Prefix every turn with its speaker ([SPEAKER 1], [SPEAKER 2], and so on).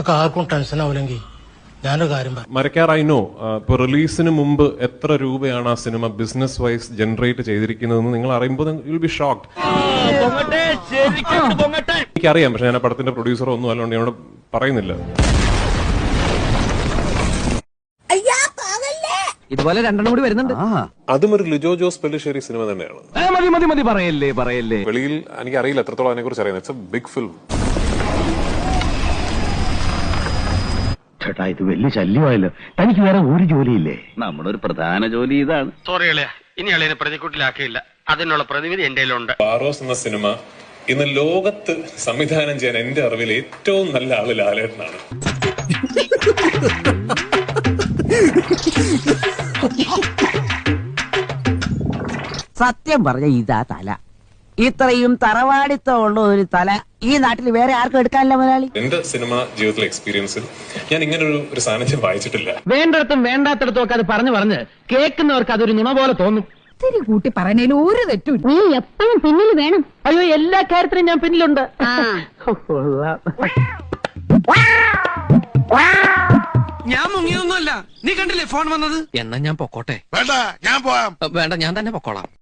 [SPEAKER 1] ഒക്കെ ആർക്കും ടെൻഷൻ ആവില്ലെങ്കിൽ ഞാനൊരു കാര്യം പറയാം.
[SPEAKER 2] മരക്കാറായിനോ ഇപ്പൊ റിലീസിന് മുമ്പ് എത്ര രൂപയാണ് ആ സിനിമ ബിസിനസ് വൈസ് ജനറേറ്റ് ചെയ്തിരിക്കുന്നതെന്ന് നിങ്ങൾ അറിയുമ്പോൾ യു ബി ഷോക്ഡ് എനിക്കറിയാം പക്ഷെ ഞാൻ ആ പടത്തിന്റെ പ്രൊഡ്യൂസറോ ഒന്നും അല്ലോണ്ട് ഞാൻ പറയുന്നില്ല.
[SPEAKER 3] ഇതുപോലെ രണ്ടെണ്ണം കൂടി വരുന്നുണ്ട്.
[SPEAKER 2] അതും ഒരു ലിജോ ജോസ് പെല്ലിശ്ശേരി സിനിമ തന്നെയാണ്.
[SPEAKER 3] മതി മതി മതി പറയല്ലേ പറയല്ലേ.
[SPEAKER 2] വെളിയിൽ എനിക്ക് അറിയില്ല എത്രത്തോളം അതിനെ കുറിച്ച് അറിയാം ഇറ്റ്സ് എ ബിഗ് ഫിലിം
[SPEAKER 4] ചേട്ടാ ഇത് വലിയ ശല്യമായല്ലോ. തനിക്ക് വേറെ ഒരു ജോലിയില്ലേ? നമ്മുടെ ഒരു പ്രധാന ജോലി ഇതാണ്.
[SPEAKER 5] സോറി അളിയ. ഇനി അളിയനെ പ്രതിക്കൂട്ടിലാക്കിയില്ല. അതിനുള്ള പ്രതിവിധി എന്റെ കയ്യിലുണ്ട്.
[SPEAKER 2] ബാറോസ് എന്ന സിനിമ ഇന്ന് ലോകത്ത് സംവിധാനം ചെയ്യാൻ എന്റെ അറിവിൽ ഏറ്റവും നല്ല ആൾ ലാലേട്ടനാണ്.
[SPEAKER 6] സത്യം പറഞ്ഞ ഇതാ തല. ഇത്രയും തറവാടിത്തമുള്ള ഒരു തല ഈ നാട്ടിൽ വേറെ ആർക്കും എടുക്കാനില്ല മുതലാളി.
[SPEAKER 2] എന്റെ സിനിമ ജീവിതത്തിലെ എക്സ്പീരിയൻസിൽ ഞാൻ ഇങ്ങനെ ഒരു ഒരു സാന്നിധ്യം വായിച്ചിട്ടില്ല.
[SPEAKER 3] വേണ്ടിടത്തും വേണ്ടാത്തടത്തും ഒക്കെ അത് പറഞ്ഞു പറഞ്ഞ് കേൾക്കുന്നവർക്ക് അതൊരു നുണ പോലെ തോന്നും.
[SPEAKER 7] ഒത്തിരി കൂട്ടി പറയുന്നതിൽ ഒരു തെറ്റും
[SPEAKER 8] നീ എപ്പോഴും പിന്നിൽ വേണം.
[SPEAKER 3] അയ്യോ എല്ലാ കാര്യത്തിലും ഞാൻ പിന്നിലുണ്ട്.
[SPEAKER 9] ഞാൻ മുങ്ങിയൊന്നുമല്ല നീ കണ്ടില്ലേ ഫോൺ വന്നത്?
[SPEAKER 5] എന്നാ ഞാൻ പൊക്കോട്ടെ.
[SPEAKER 9] വേണ്ട ഞാൻ പോവാം.
[SPEAKER 5] വേണ്ട ഞാൻ തന്നെ പൊക്കോളാം.